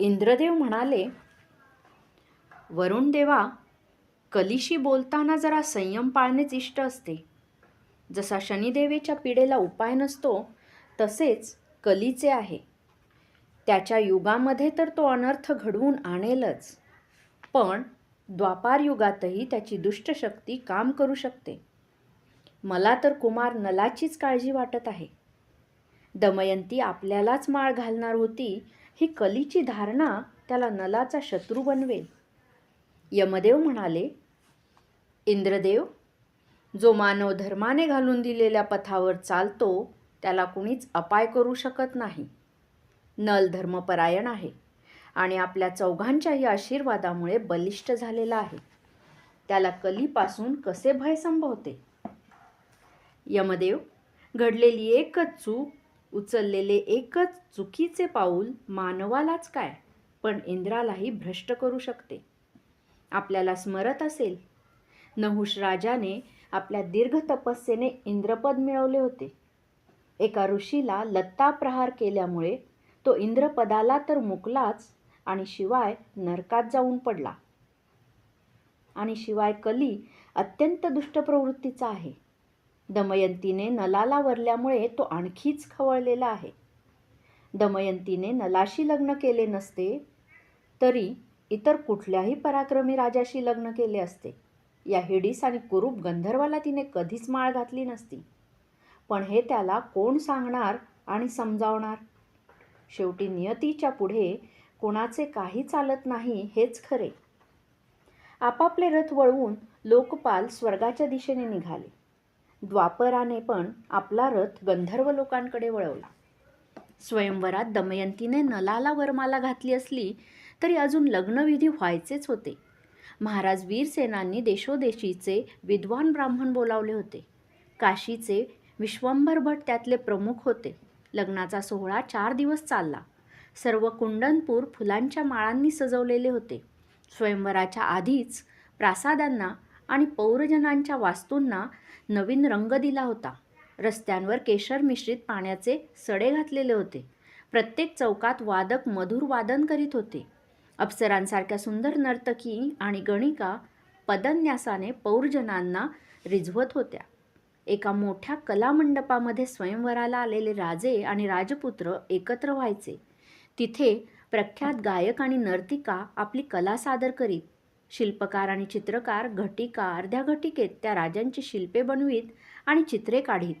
इंद्रदेव म्हणाले वरुण देवा कलीशी बोलताना जरा संयम पाळणेच इष्ट असते. जसा शनिदेवेच्या पिढेला उपाय नसतो तसेच कलीचे आहे. त्याच्या युगामध्ये तर तो अनर्थ घडवून आणेलच. पण द्वापार युगातही त्याची दुष्टशक्ती काम करू शकते. मला तर कुमार नलाचीच काळजी वाटत आहे. दमयंती आपल्यालाच माळ घालणार होती ही कलीची धारणा त्याला नलाचा शत्रू बनवेल. यमदेव म्हणाले इंद्रदेव जो मानव धर्माने घालून दिलेल्या पथावर चालतो त्याला कुणीच अपाय करू शकत नाही. नल धर्मपरायण आहे आणि आपल्या चौघांच्याही आशीर्वादामुळे बलिष्ठ झालेला आहे. त्याला कलीपासून कसे भय संभवते? यमदेव घडलेली एकच चूक उचललेले एकच चुकीचे पाऊल मानवालाच काय? पण इंद्रालाही भ्रष्ट करू शकते. आपल्याला स्मरत असेल. नहुष राजाने आपल्या दीर्घ तपस्येने इंद्रपद मिळवले होते. एका ऋषीला लत्ता प्रहार केल्यामुळे तो इंद्रपदाला तर मुकलाच आणि शिवाय नरकात जाऊन पडला. आणि शिवाय कली अत्यंत दुष्ट प्रवृत्तीचा आहे. दमयंतीने नलाला वरल्यामुळे तो आणखीच खवळलेला आहे. दमयंतीने नलाशी लग्न केले नसते तरी इतर कुठल्याही पराक्रमी राजाशी लग्न केले असते. या हिडीस आणि कुरूप गंधर्वाला तिने कधीच माळ घातली नसती. पण हे त्याला कोण सांगणार आणि समजावणार? शेवटी नियतीच्या पुढे कोणाचे काही चालत नाही हेच खरे. आपापले रथ वळवून लोकपाल स्वर्गाच्या दिशेने निघाले. द्वापराने पण आपला रथ गंधर्व लोकांकडे वळवला. स्वयंवरात दमयंतीने नलाला वरमाला घातली असली तरी अजून लग्नविधी व्हायचेच होते. महाराज वीरसेनांनी देशोदेशीचे विद्वान ब्राह्मण बोलावले होते. काशीचे विश्वंभर भट त्यातले प्रमुख होते. लग्नाचा सोहळा चार दिवस चालला. सर्व कुंडनपूर फुलांच्या माळांनी सजवलेले होते. स्वयंवराच्या आधीच प्रासादांना आणि पौरजनांच्या वास्तूंना नवीन रंग दिला होता. रस्त्यांवर केशर मिश्रित पाण्याचे सडे घातलेले होते. प्रत्येक चौकात वादक मधुर वादन करीत होते. अप्सरांसारख्या सुंदर नर्तकी आणि गणिका पदन्यासाने पौरजनांना रिझवत होत्या. एका मोठ्या कलामंडपामध्ये स्वयंवराला आलेले राजे आणि राजपुत्र एकत्र व्हायचे. तिथे प्रख्यात गायक आणि नर्तिका आपली कला सादर करीत शिल्पकार आणि चित्रकार घटिका अर्ध्या घटिकेत त्या राजांची शिल्पे बनवीत आणि चित्रे काढीत.